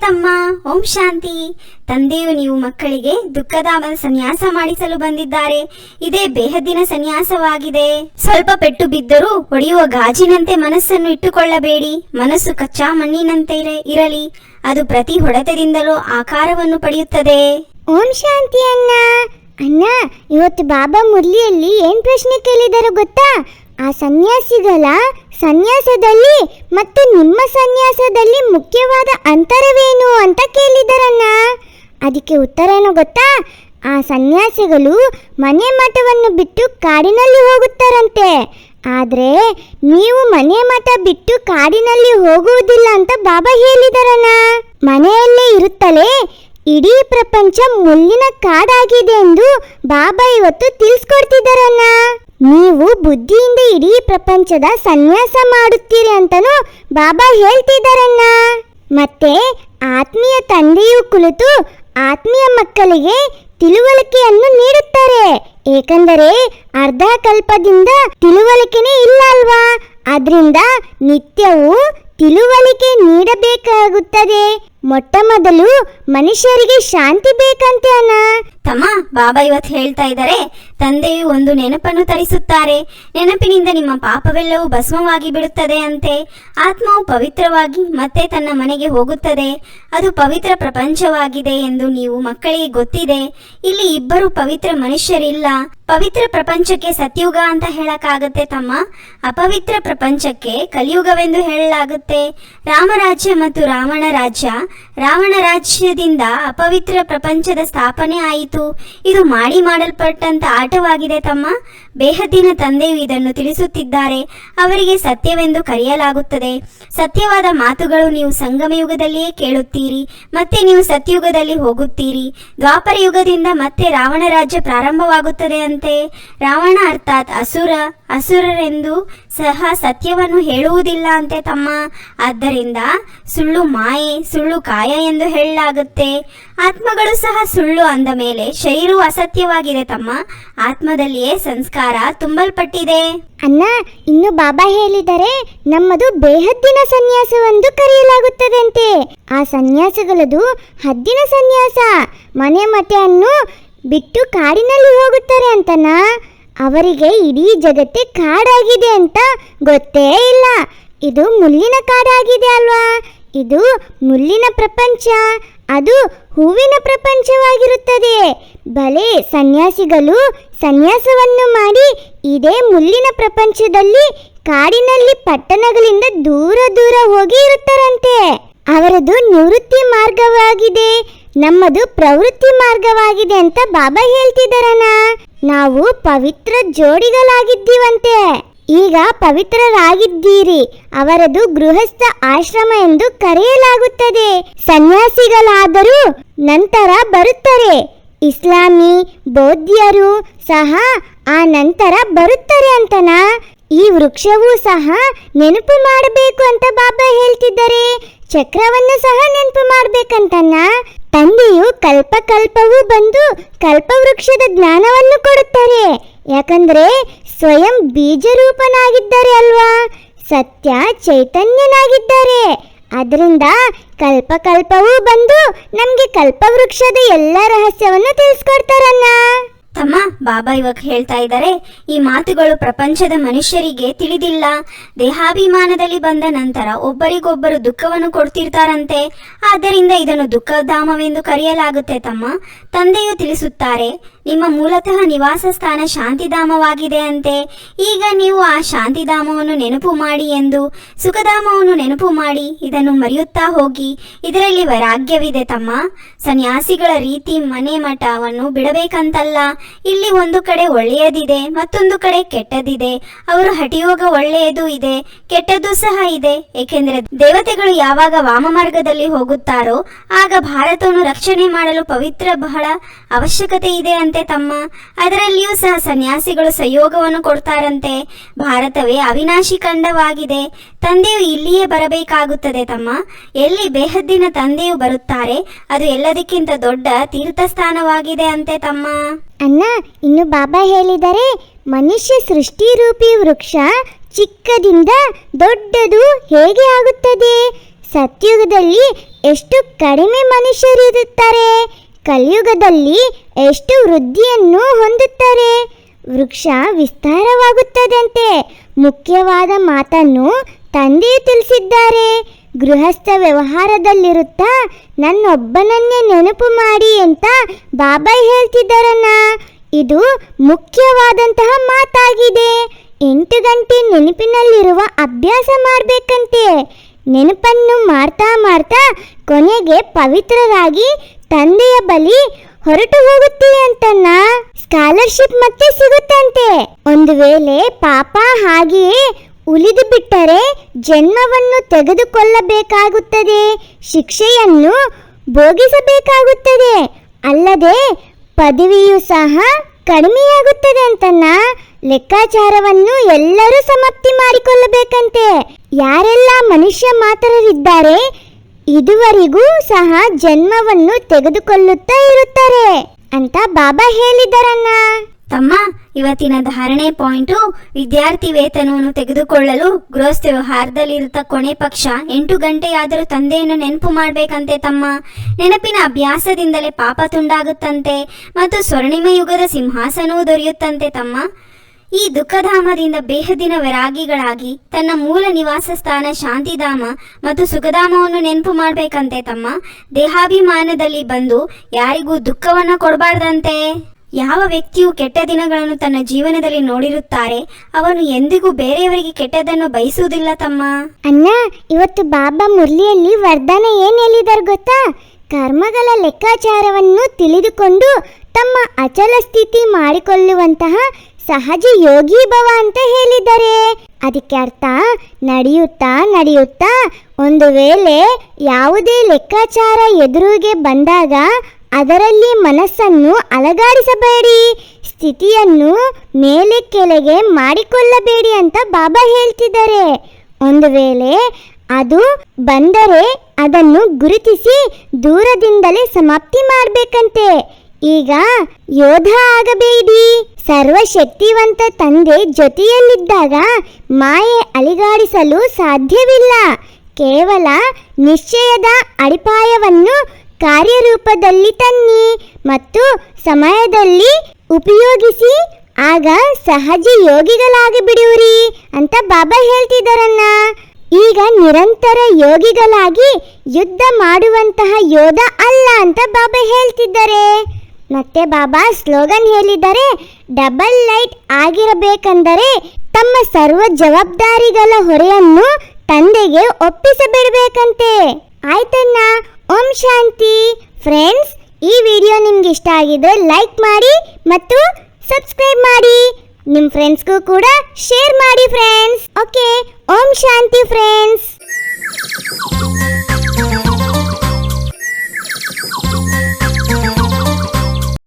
ತಮ್ಮ. ಓಂ ಶಾಂತಿ. ತಂದೆಯು ನೀವು ಮಕ್ಕಳಿಗೆ ದುಃಖದ ಸನ್ಯಾಸ ಮಾಡಿಸಲು ಬಂದಿದ್ದಾರೆ. ಇದೇ ಬೇಹದ್ದಿನ ಸನ್ಯಾಸವಾಗಿದೆ. ಸ್ವಲ್ಪ ಪೆಟ್ಟು ಬಿದ್ದರೂ ಹೊಡೆಯುವ ಗಾಜಿನಂತೆ ಮನಸ್ಸನ್ನು ಇಟ್ಟುಕೊಳ್ಳಬೇಡಿ. ಮನಸ್ಸು ಕಚ್ಚಾ ಮಣ್ಣಿನಂತೆ ಇರಲಿ. ಅದು ಪ್ರತಿ ಹೊಡೆತದಿಂದಲೂ ಆಕಾರವನ್ನು ಪಡೆಯುತ್ತದೆ. ಓಂ ಶಾಂತಿ ಅಣ್ಣ. ಅಣ್ಣ, ಇವತ್ತು ಬಾಬಾ ಮುರ್ಲಿಯಲ್ಲಿ ಏನ್ ಪ್ರಶ್ನೆ ಕೇಳಿದರು ಗೊತ್ತಾ? ಆ ಸನ್ಯಾಸಿಗಳ ಸನ್ಯಾಸದಲ್ಲಿ ಮತ್ತು ನಿಮ್ಮ ಸನ್ಯಾಸದಲ್ಲಿ ಮುಖ್ಯವಾದ ಅಂತರವೇನು ಅಂತ ಕೇಳಿದರಣ್ಣ? ಅದಕ್ಕೆ ಉತ್ತರ ಏನು ಗೊತ್ತಾ? ಆ ಸನ್ಯಾಸಿಗಳು ಮನೆ ಮಠವನ್ನು ಬಿಟ್ಟು ಕಾಡಿನಲ್ಲಿ ಹೋಗುತ್ತಾರಂತೆ. ಆದರೆ ನೀವು ಮನೆ ಮಠ ಬಿಟ್ಟು ಕಾಡಿನಲ್ಲಿ ಹೋಗುವುದಿಲ್ಲ ಅಂತ ಬಾಬಾ ಹೇಳಿದರಣ್ಣ. ಮನೆಯಲ್ಲೇ ಇರುತ್ತಲೇ ಇಡೀ ಪ್ರಪಂಚ ಮುಳ್ಳಿನ ಕಾಡಾಗಿದೆ ಎಂದು ಬಾಬಾ ಇವತ್ತು ತಿಳಿಸ್ಕೊಡ್ತಿದ್ದಾರಣ್ಣ. ನೀವು ಬುದ್ಧಿಯಿಂದ ಇಡೀ ಪ್ರಪಂಚದ ಸನ್ಯಾಸ ಮಾಡುತ್ತೀರಿ ಅಂತನೂ ಬಾಬಾ ಹೇಳ್ತಿದ್ದಾರಣ್ಣ. ಮತ್ತೆ ಆತ್ಮೀಯ ತಂದೆಯು ಕುಳಿತು ಆತ್ಮೀಯ ಮಕ್ಕಳಿಗೆ ತಿಳುವಳಿಕೆಯನ್ನು ನೀಡುತ್ತಾರೆ. ಏಕೆಂದರೆ ಅರ್ಧ ಕಲ್ಪದಿಂದ ತಿಳುವಳಿಕೆನೇ ಇಲ್ಲ ಅಲ್ವಾ? ಆದ್ರಿಂದ ನಿತ್ಯವೂ ತಿಳುವಳಿಕೆ ನೀಡಬೇಕಾಗುತ್ತದೆ. ಮೊಟ್ಟ ಮೊದಲು ಮನುಷ್ಯರಿಗೆ ಶಾಂತಿ ಬೇಕಂತೆ ಅಣ್ಣ. ತಮ್ಮ, ಬಾಬಾ ಇವತ್ತು ಹೇಳ್ತಾ ಇದ್ದಾರೆ, ತಂದೆಯು ಒಂದು ನೆನಪನ್ನು ತರಿಸುತ್ತಾರೆ. ನೆನಪಿನಿಂದ ನಿಮ್ಮ ಪಾಪವೆಲ್ಲವೂ ಭಸ್ಮವಾಗಿ ಬಿಡುತ್ತದೆ ಅಂತೆ. ಆತ್ಮವು ಪವಿತ್ರವಾಗಿ ಮತ್ತೆ ತನ್ನ ಮನೆಗೆ ಹೋಗುತ್ತದೆ. ಅದು ಪವಿತ್ರ ಪ್ರಪಂಚವಾಗಿದೆ ಎಂದು ನೀವು ಮಕ್ಕಳಿಗೆ ಗೊತ್ತಿದೆ. ಇಲ್ಲಿ ಇಬ್ಬರು ಪವಿತ್ರ ಮನುಷ್ಯರಿಲ್ಲ. ಪವಿತ್ರ ಪ್ರಪಂಚಕ್ಕೆ ಸತ್ಯುಗ ಅಂತ ಹೇಳಕ್ಕಾಗತ್ತೆ ತಮ್ಮ. ಅಪವಿತ್ರ ಪ್ರಪಂಚಕ್ಕೆ ಕಲಿಯುಗವೆಂದು ಹೇಳಲಾಗುತ್ತೆ. ರಾಮರಾಜ್ಯ ಮತ್ತು ರಾವಣ ರಾಜ್ಯ ರಾವಣ ರಾಜ್ಯದಿಂದ ಅಪವಿತ್ರ ಪ್ರಪಂಚದ ಸ್ಥಾಪನೆ ಆಯಿತು. ಇದು ಮಾಡಿ ಮಾಡಲ್ಪಟ್ಟಂತ ಆಟವಾಗಿದೆ ತಮ್ಮ ಬೇಹದ್ದಿನ ತಂದೆಯು ಇದನ್ನು ತಿಳಿಸುತ್ತಿದ್ದಾರೆ. ಅವರಿಗೆ ಸತ್ಯವೆಂದು ಕರೆಯಲಾಗುತ್ತದೆ. ಸತ್ಯವಾದ ಮಾತುಗಳು ನೀವು ಸಂಗಮಯುಗದಲ್ಲಿಯೇ ಕೇಳುತ್ತೀರಿ, ಮತ್ತೆ ನೀವು ಸತ್ಯಯುಗದಲ್ಲಿ ಹೋಗುತ್ತೀರಿ. ದ್ವಾಪರ ಯುಗದಿಂದ ಮತ್ತೆ ರಾವಣ ರಾಜ್ಯ ಪ್ರಾರಂಭವಾಗುತ್ತದೆ ಅಂತೆ. ರಾವಣ ಅರ್ಥಾತ್ ಅಸುರ, ಅಸುರರೆಂದು ಸಹ ಸತ್ಯವನ್ನು ಹೇಳುವುದಿಲ್ಲ ಅಂತೆ ತಮ್ಮ. ಆದ್ದರಿಂದ ಸುಳ್ಳು ಮಾಯೆ, ಸುಳ್ಳು ಕಾಯ ಎಂದು ಹೇಳಲಾಗುತ್ತೆ. ಆತ್ಮಗಳು ಸಹ ಸುಳ್ಳು ಅಂದ ಮೇಲೆ ಶರೀರವು ಅಸತ್ಯವಾಗಿದೆ ತಮ್ಮ. ಆತ್ಮದಲ್ಲಿಯೇ ಸಂಸ್ಕಾರ ತುಂಬಲ್ಪಟ್ಟಿದೆ. ಅಣ್ಣ, ಇನ್ನು ಬಾಬಾ ಹೇಳಿದರೆ ನಮ್ಮದು ಬೇಹದ್ದಿನ ಸನ್ಯಾಸವೆಂದು ಕರೆಯಲಾಗುತ್ತದಂತೆ. ಆ ಸನ್ಯಾಸಗಳದು ಹದ್ದಿನ ಸನ್ಯಾಸ. ಮನೆ ಮತೆಯನ್ನು ಬಿಟ್ಟು ಕಾಡಿನಲ್ಲಿ ಹೋಗುತ್ತಾರೆ ಅಂತನ ಅವರಿಗೆ ಇಡೀ ಜಗತ್ತೇ ಕಾಡಾಗಿದೆ ಅಂತ ಗೊತ್ತೇ ಇಲ್ಲ. ಇದು ಮುಳ್ಳಿನ ಕಾಡಾಗಿದೆ ಅಲ್ವಾ? ಇದು ಮುಳ್ಳಿನ ಪ್ರಪಂಚ. ಅದು ಹೂವಿನ ಪ್ರಪಂಚವಾಗಿರುತ್ತದೆ. ಬಲೆ ಸನ್ಯಾಸಿಗಳು ಸನ್ಯಾಸವನ್ನು ಮಾಡಿ ಇದೇ ಮುಳ್ಳಿನ ಪ್ರಪಂಚದಲ್ಲಿ ಕಾಡಿನಲ್ಲಿ ಪಟ್ಟಣಗಳಿಂದ ದೂರ ದೂರ ಹೋಗಿ ಇರುತ್ತಾರಂತೆ. ಅವರದು ನಿವೃತ್ತಿ ಮಾರ್ಗವಾಗಿದೆ. ನಮ್ಮದು ಪ್ರವೃತ್ತಿ ಮಾರ್ಗವಾಗಿದೆ ಅಂತ ಬಾಬಾ ಹೇಳ್ತಿದ್ದಾರಣ್ಣ. ನಾವು ಪವಿತ್ರ ಜೋಡಿಗಳಾಗಿದ್ದೀವಂತೆ. ಈಗ ಪವಿತ್ರರಾಗಿದ್ದೀರಿ. ಅವರದು ಗೃಹಸ್ಥ ಆಶ್ರಮ ಎಂದು ಕರೆಯಲಾಗುತ್ತದೆ. ಸನ್ಯಾಸಿಗಳಾದರೂ ನಂತರ ಬರುತ್ತಾರೆ. ಇಸ್ಲಾಮಿ ಬೌದ್ಧರು ಸಹ ಆ ನಂತರ ಬರುತ್ತಾರೆ ಅಂತನಾ? ಈ ವೃಕ್ಷವೂ ಸಹ ನೆನಪು ಮಾಡಬೇಕು ಅಂತ ಬಾಬಾ ಹೇಳ್ತಿದ್ದಾರೆ. ಚಕ್ರವನ್ನು ಸಹ ನೆನಪು ಮಾಡ್ಬೇಕಂತನ್ನ ತಂದೆಯು ಕಲ್ಪ ಕಲ್ಪವೂ ಬಂದು ಕಲ್ಪವೃಕ್ಷದ ಜ್ಞಾನವನ್ನು ಕೊಡುತ್ತಾರೆ. ಯಾಕಂದ್ರೆ ಸ್ವಯಂ ಬೀಜರೂಪನಾಗಿದ್ದಾರೆ ಅಲ್ವಾ? ಸತ್ಯ ಚೈತನ್ಯನಾಗಿದ್ದಾರೆ. ಅದರಿಂದ ಕಲ್ಪಕಲ್ಪವೂ ಬಂದು ನಮ್ಗೆ ಕಲ್ಪವೃಕ್ಷದ ಎಲ್ಲ ರಹಸ್ಯವನ್ನು ತಿಳಿಸ್ಕೊಡ್ತಾರಲ್ಲ ತಮ್ಮ, ಬಾಬಾ ಇವಾಗ ಹೇಳ್ತಾ ಇದ್ದಾರೆ, ಈ ಮಾತುಗಳು ಪ್ರಪಂಚದ ಮನುಷ್ಯರಿಗೆ ತಿಳಿದಿಲ್ಲ. ದೇಹಾಭಿಮಾನದಲ್ಲಿ ಬಂದ ನಂತರ ಒಬ್ಬರಿಗೊಬ್ಬರು ದುಃಖವನ್ನು ಕೊಡ್ತಿರ್ತಾರಂತೆ. ಆದ್ದರಿಂದ ಇದನ್ನು ದುಃಖಧಾಮವೆಂದು ಕರೆಯಲಾಗುತ್ತೆ ತಮ್ಮ. ತಂದೆಯು ತಿಳಿಸುತ್ತಾರೆ ನಿಮ್ಮ ಮೂಲತಃ ನಿವಾಸ ಸ್ಥಾನ ಶಾಂತಿಧಾಮವಾಗಿದೆ ಅಂತೆ. ಈಗ ನೀವು ಆ ಶಾಂತಿಧಾಮವನ್ನು ನೆನಪು ಮಾಡಿ ಎಂದು, ಸುಖಧಾಮವನ್ನು ನೆನಪು ಮಾಡಿ ಇದನ್ನು ಮರೆಯುತ್ತಾ ಹೋಗಿ. ಇದರಲ್ಲಿ ವೈರಾಗ್ಯವಿದೆ ತಮ್ಮ. ಸನ್ಯಾಸಿಗಳ ರೀತಿ ಮನೆ ಮಠವನ್ನು ಬಿಡಬೇಕಂತಲ್ಲ. ಇಲ್ಲಿ ಒಂದು ಕಡೆ ಒಳ್ಳೆಯದಿದೆ, ಮತ್ತೊಂದು ಕಡೆ ಕೆಟ್ಟದಿದೆ. ಅವರು ಹಠಯೋಗ ಒಳ್ಳೆಯದು ಇದೆ, ಕೆಟ್ಟದ್ದು ಸಹ ಇದೆ. ಏಕೆಂದರೆ ದೇವತೆಗಳು ಯಾವಾಗ ವಾಮ ಮಾರ್ಗದಲ್ಲಿ ಹೋಗುತ್ತಾರೋ, ಆಗ ಭಾರತವನ್ನು ರಕ್ಷಣೆ ಮಾಡಲು ಪವಿತ್ರ ಬಹಳ ಅವಶ್ಯಕತೆ ಇದೆ ಅಂತೆ ತಮ್ಮ. ಅದರಲ್ಲಿಯೂ ಸಹ ಸನ್ಯಾಸಿಗಳು ಸಹಯೋಗವನ್ನು ಕೊಡ್ತಾರಂತೆ. ಭಾರತವೇ ಅವಿನಾಶಿ ಖಂಡವಾಗಿದೆ. ತಂದೆಯು ಇಲ್ಲಿಯೇ ಬರಬೇಕಾಗುತ್ತದೆ ತಮ್ಮ. ಎಲ್ಲಿ ಬೇಹದ್ದಿನ ತಂದೆಯು ಬರುತ್ತಾರೆ, ಅದು ಎಲ್ಲದಕ್ಕಿಂತ ದೊಡ್ಡ ತೀರ್ಥಸ್ಥಾನವಾಗಿದೆ ಅಂತೆ ತಮ್ಮ. ಅಣ್ಣ, ಇನ್ನು ಬಾಬಾ ಹೇಳಿದರೆ, ಮನುಷ್ಯ ಸೃಷ್ಟಿ ರೂಪಿ ವೃಕ್ಷ ಚಿಕ್ಕದಿಂದ ದೊಡ್ಡದು ಹೇಗೆ ಆಗುತ್ತದೆ? ಸತ್ಯುಗದಲ್ಲಿ ಎಷ್ಟು ಕಡಿಮೆ ಮನುಷ್ಯರಿರುತ್ತಾರೆ? ಕಲಿಯುಗದಲ್ಲಿ ಎಷ್ಟು ವೃದ್ಧಿಯನ್ನು ಹೊಂದುತ್ತಾರೆ? ವೃಕ್ಷ ವಿಸ್ತಾರವಾಗುತ್ತದಂತೆ. ಮುಖ್ಯವಾದ ಮಾತನ್ನು ತಂದೆ ತಿಳಿಸಿದ್ದಾರೆ. ಗೃಹಸ್ಥ ವ್ಯವಹಾರದಲ್ಲಿರುತ್ತಾ ನನ್ನೊಬ್ಬನನ್ನೇ ನೆನಪು ಮಾಡಿ ಅಂತ ಬಾಬಾ ಹೇಳ್ತಿದ್ದಾರಣ್ಣ. ಇದು ಮುಖ್ಯವಾದಂತಹ ಮಾತಾಗಿದೆ. ಎಂಟು ಗಂಟೆ ನೆನಪಿನಲ್ಲಿರುವ ಅಭ್ಯಾಸ ಮಾಡಬೇಕಂತೆ. ನೆನಪನ್ನು ಮಾಡ್ತಾ ಮಾಡ್ತಾ ಕೊನೆಗೆ ಪವಿತ್ರರಾಗಿ ತಂದೆಯ ಬಳಿ ಹೊರಟು ಹೋಗುತ್ತೀಯ ಅಂತನ್ನ ಸ್ಕಾಲರ್ಶಿಪ್ ಮತ್ತೆ ಸಿಗುತ್ತಂತೆ. ಒಂದು ವೇಳೆ ಪಾಪ ಹಾಗೆಯೇ ಉಳಿದು ಬಿಟ್ಟರೆ ಜನ್ಮವನ್ನು ತೆಗೆದುಕೊಳ್ಳಬೇಕಾಗುತ್ತದೆ, ಶಿಕ್ಷೆಯನ್ನು ಭೋಗಿಸಬೇಕಾಗುತ್ತದೆ. ಅಲ್ಲದೆ ಪದವಿಯು ಸಹ ಕಡಿಮೆಯಾಗುತ್ತದೆ ಅಂತನ್ನ ಲೆಕ್ಕಾಚಾರವನ್ನು ಎಲ್ಲರೂ ಸಮಾಪ್ತಿ ಮಾಡಿಕೊಳ್ಳಬೇಕಂತೆ. ಯಾರೆಲ್ಲ ಮನುಷ್ಯ ಮಾತ್ರರಿದ್ದಾರೆ ಇದುವರೆಗೂ ಸಹ ಜನ್ಮವನ್ನು ತೆಗೆದುಕೊಳ್ಳುತ್ತಾ ಇರುತ್ತಾರೆ ಅಂತ ಬಾಬಾ ಹೇಳಿದರಣ್ಣ ತಮ್ಮ ಇವತ್ತಿನ ಧಾರಣೆ ಪಾಯಿಂಟು ವಿದ್ಯಾರ್ಥಿ ವೇತನವನ್ನು ತೆಗೆದುಕೊಳ್ಳಲು ಗೃಹಸ್ಥ ವ್ಯವಹಾರದಲ್ಲಿರುತ್ತ ಕೊನೆ ಪಕ್ಷ ಎಂಟು ಗಂಟೆಯಾದರೂ ತಂದೆಯನ್ನು ನೆನಪು ಮಾಡಬೇಕಂತೆ ತಮ್ಮ. ನೆನಪಿನ ಅಭ್ಯಾಸದಿಂದಲೇ ಪಾಪ ತುಂಡಾಗುತ್ತಂತೆ ಮತ್ತು ಸ್ವರ್ಣಿಮ ಯುಗದ ಸಿಂಹಾಸನವೂ ದೊರೆಯುತ್ತಂತೆ ತಮ್ಮ. ಈ ದುಃಖಧಾಮದಿಂದ ಬೇಹದಿನ ವೈರಾಗಿಗಳಾಗಿ ತನ್ನ ಮೂಲ ನಿವಾಸ ಸ್ಥಾನ ಶಾಂತಿಧಾಮ ಮತ್ತು ಸುಖಧಾಮವನ್ನು ನೆನಪು ಮಾಡಬೇಕಂತೆ ತಮ್ಮ ದೇಹಾಭಿಮಾನದಲ್ಲಿ ಬಂದು ಯಾರಿಗೂ ದುಃಖವನ್ನು ಕೊಡಬಾರ್ದಂತೆ. ಯಾವ ವ್ಯಕ್ತಿಯು ಕೆಟ್ಟ ದಿನಗಳನ್ನು ತನ್ನ ಜೀವನದಲ್ಲಿ ನೋಡಿರುತ್ತಾರೆ, ಅವನು ಎಂದಿಗೂ ಬೇರೆಯವರಿಗೆ ಕೆಟ್ಟದನ್ನು ಬಯಸುವುದಿಲ್ಲ ತಮ್ಮ. ಅಣ್ಣ, ಇವತ್ತು ಬಾಬಾ ಮುರಳಿಯಲ್ಲಿ ವರ್ಧನ ಏನ್ ಹೇಳಿದಾರೆ ಗೊತ್ತಾ? ಕರ್ಮಗಳ ಲೆಕ್ಕಾಚಾರವನ್ನು ತಿಳಿದುಕೊಂಡು ತಮ್ಮ ಅಚಲ ಸ್ಥಿತಿ ಮಾಡಿಕೊಳ್ಳುವಂತಹ ಸಹಜ ಯೋಗಿ ಭವ ಅಂತ ಹೇಳಿದ್ದಾರೆ ಅದಕ್ಕೆ ಅರ್ಥ, ನಡೆಯುತ್ತಾ ನಡೆಯುತ್ತಾ ಒಂದು ವೇಳೆ ಯಾವುದೇ ಲೆಕ್ಕಾಚಾರ ಎದುರಿಗೆ ಬಂದಾಗ ಅದರಲ್ಲಿ ಮನಸ್ಸನ್ನು ಅಲಗಾಡಿಸಬೇಡಿ, ಸ್ಥಿತಿಯನ್ನು ಮೇಲೆ ಕೆಳಗೆ ಮಾಡಿಕೊಳ್ಳಬೇಡಿ ಅಂತ ಬಾಬಾ ಹೇಳ್ತಿದ್ದಾರೆ. ಒಂದು ವೇಳೆ ಅದು ಬಂದರೆ ಅದನ್ನು ಗುರುತಿಸಿ ದೂರದಿಂದಲೇ ಸಮಾಪ್ತಿ ಮಾಡಬೇಕಂತೆ. ಈಗ ಯೋಧ ಆಗಬೇಡಿ. ಸರ್ವಶಕ್ತಿವಂತ ತಂದೆ ಜೊತೆಯಲ್ಲಿದ್ದಾಗ ಮಾಯೆ ಅಲಿಗಾಡಿಸಲು ಸಾಧ್ಯವಿಲ್ಲ. ಕೇವಲ ನಿಶ್ಚಯದ ಅಡಿಪಾಯವನ್ನು ಕಾರ್ಯರೂಪದಲ್ಲಿ ತನ್ನಿ ಮತ್ತು ಸಮಯದಲ್ಲಿ ಉಪಯೋಗಿಸಿ ಆಗ ಸಹಜ ಯೋಗಿಗಳಾಗಿ ಬಿಡುವಿರಿ ಅಂತ ಬಾಬಾ ಹೇಳ್ತಿದ್ದಾರನ್ನ. ಈಗ ನಿರಂತರ ಯೋಗಿಗಳಾಗಿ ಯುದ್ಧ ಮಾಡುವಂತಹ ಯೋಧ ಅಲ್ಲ ಅಂತ ಬಾಬಾ ಹೇಳ್ತಿದ್ದಾರೆ. ಮತ್ತೆ ಬಾಬಾ ಸ್ಲೋಗನ್ ಹೇಳಿದರೆ, ಡಬಲ್ ಲೈಟ್ ಆಗಿರಬೇಕೆಂದರೆ ತಮ್ಮ ಸರ್ವ ಜವಾಬ್ದಾರಿಗಳ ಹೊರೆಯನ್ನು ತಂದೆಗೆ ಒಪ್ಪಿಸಬಿಡಬೇಕಂತೆ. ಆಯ್ತಣ್ಣ, ಓಂ ಶಾಂತಿ. ಫ್ರೆಂಡ್ಸ್, ಈ ವಿಡಿಯೋ ನಿಮ್ಗೆ ಇಷ್ಟ ಆಗಿದ್ರೆ ಲೈಕ್ ಮಾಡಿ ಮತ್ತು ಸಬ್ಸ್ಕ್ರೈಬ್ ಮಾಡಿ. ನಿಮ್ಮ ಫ್ರೆಂಡ್ಸ್ಗೂ ಕೂಡ ಶೇರ್ ಮಾಡಿ friends. Okay, Om Shanti friends.